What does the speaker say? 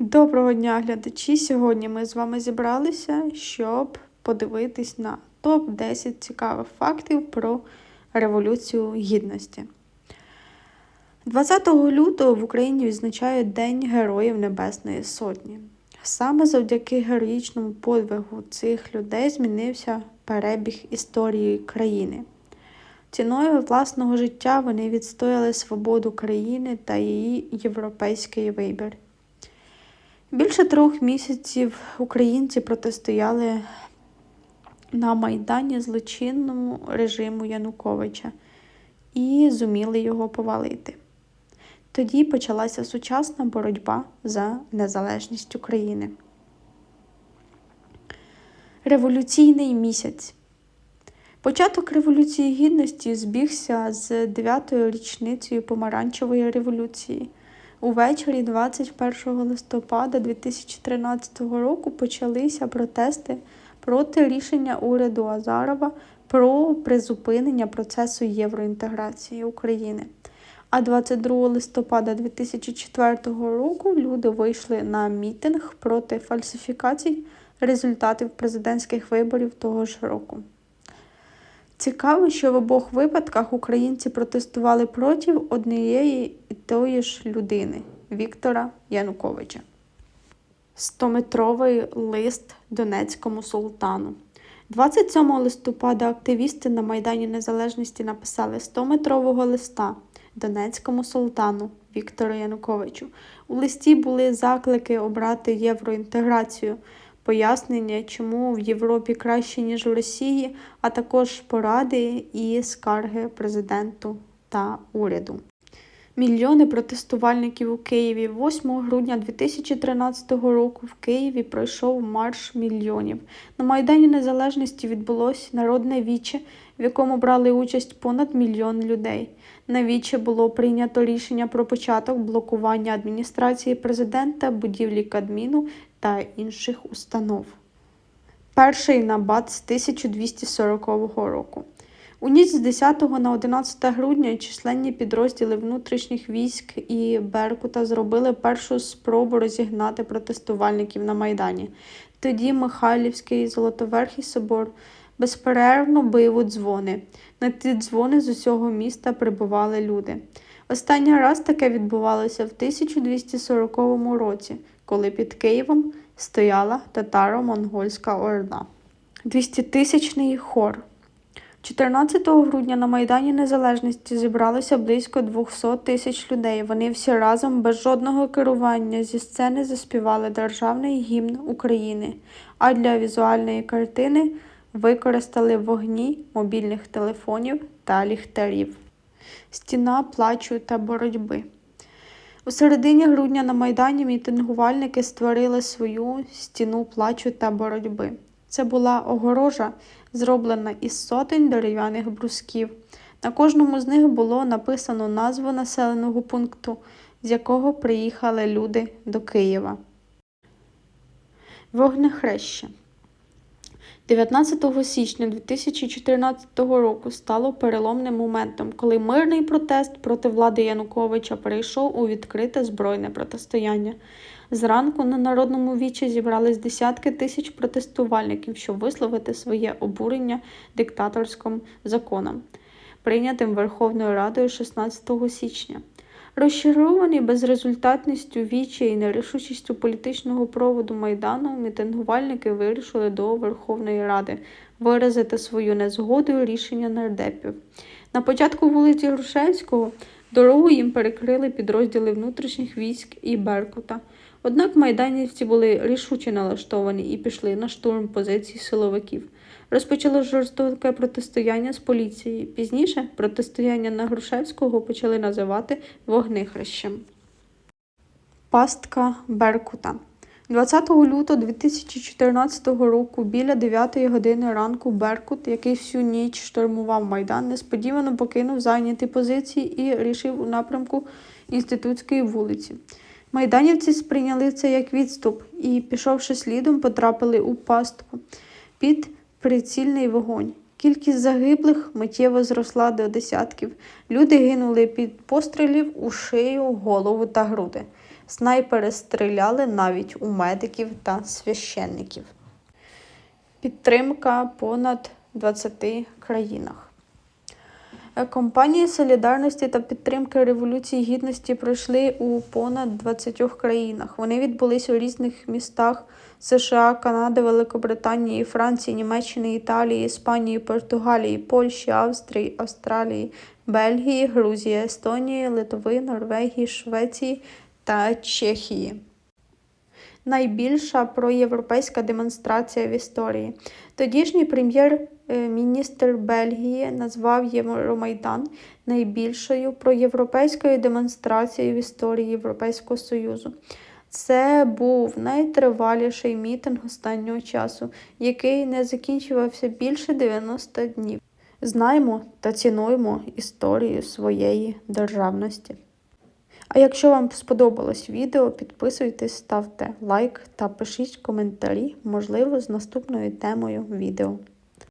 Доброго дня, глядачі! Сьогодні ми з вами зібралися, щоб подивитись на топ-10 цікавих фактів про Революцію Гідності. 20 лютого в Україні відзначають День Героїв Небесної Сотні. Саме завдяки героїчному подвигу цих людей змінився перебіг історії країни. Ціною власного життя вони відстояли свободу країни та її європейський вибір. Більше трьох місяців українці протистояли на Майдані злочинному режиму Януковича і зуміли його повалити. Тоді почалася сучасна боротьба за незалежність України. Революційний місяць. Початок Революції Гідності збігся з 9-ю річницею Помаранчевої революції. Увечері 21 листопада 2013 року почалися протести проти рішення уряду Азарова про призупинення процесу євроінтеграції України. А 22 листопада 2004 року люди вийшли на мітинг проти фальсифікацій результатів президентських виборів того ж року. Цікаво, що в обох випадках українці протестували проти однієї і тої ж людини Віктора Януковича. Стометровий лист Донецькому султану. 27 листопада активісти на Майдані Незалежності написали 100-метрового листа Донецькому султану Віктору Януковичу. У листі були заклики обрати євроінтеграцію пояснення, чому в Європі краще, ніж в Росії, а також поради і скарги президенту та уряду. Мільйони протестувальників у Києві 8 грудня 2013 року в Києві пройшов марш мільйонів. На Майдані Незалежності відбулося народне віче, в якому брали участь понад мільйон людей. На віче було прийнято рішення про початок блокування адміністрації президента, будівлі Кадміну та інших установ. Перший набат з 1240 року. У ніч з 10 на 11 грудня численні підрозділи внутрішніх військ і Беркута зробили першу спробу розігнати протестувальників на Майдані. Тоді Михайлівський Золотоверхий собор безперервно бив у дзвони. На ті дзвони з усього міста прибували люди. Останній раз таке відбувалося в 1240 році, коли під Києвом стояла татаро-монгольська орда. 200-тисячний хор. 14 грудня на Майдані Незалежності зібралося близько 200 тисяч людей. Вони всі разом без жодного керування зі сцени заспівали державний гімн України, а для візуальної картини використали вогні мобільних телефонів та ліхтарів. Стіна плачу та боротьби. У середині грудня на Майдані мітингувальники створили свою стіну плачу та боротьби. Це була огорожа, зроблена із сотень дерев'яних брусків. На кожному з них було написано назву населеного пункту, з якого приїхали люди до Києва. Вогнехреща 19 січня 2014 року стало переломним моментом, коли мирний протест проти влади Януковича перейшов у відкрите збройне протистояння. Зранку на народному вічі зібрались десятки тисяч протестувальників, щоб висловити своє обурення диктаторським законам, прийнятим Верховною Радою 16 січня. Розчаровані безрезультатністю вічі і нерішучістю політичного проводу Майдану, мітингувальники вирішили до Верховної Ради виразити свою незгоду рішення нардепів. На початку вулиці Грушевського дорогу їм перекрили підрозділи внутрішніх військ і Беркута. Однак майданівці були рішуче налаштовані і пішли на штурм позицій силовиків. Розпочало жорстоке протистояння з поліцією. Пізніше протистояння на Грушевського почали називати вогнихрещем. Пастка Беркута 20 лютого 2014 року біля 9 години ранку Беркут, який всю ніч штурмував Майдан, несподівано покинув зайняті позиції і рішив у напрямку Інститутської вулиці. Майданівці сприйняли це як відступ і, пішовши слідом, потрапили у пастку під прицільний вогонь. Кількість загиблих миттєво зросла до десятків. Люди гинули під пострілів у шию, голову та груди. Снайпери стріляли навіть у медиків та священників. Підтримка понад 20 країнах. Е, Компанії солідарності та підтримки Революції Гідності пройшли у понад 20 країнах. Вони відбулись у різних містах США, Канади, Великобританії, Франції, Німеччини, Італії, Іспанії, Португалії, Польщі, Австрії, Австралії, Бельгії, Грузії, Естонії, Литви, Норвегії, Швеції та Чехії. Найбільша проєвропейська демонстрація в історії. Тодішній прем'єр-міністр Бельгії назвав Євромайдан найбільшою проєвропейською демонстрацією в історії Європейського Союзу. Це був найтриваліший мітинг останнього часу, який не закінчувався більше 90 днів. Знаємо та цінуємо історію своєї державності. А якщо вам сподобалось відео, підписуйтесь, ставте лайк та пишіть коментарі, можливо, з наступною темою відео.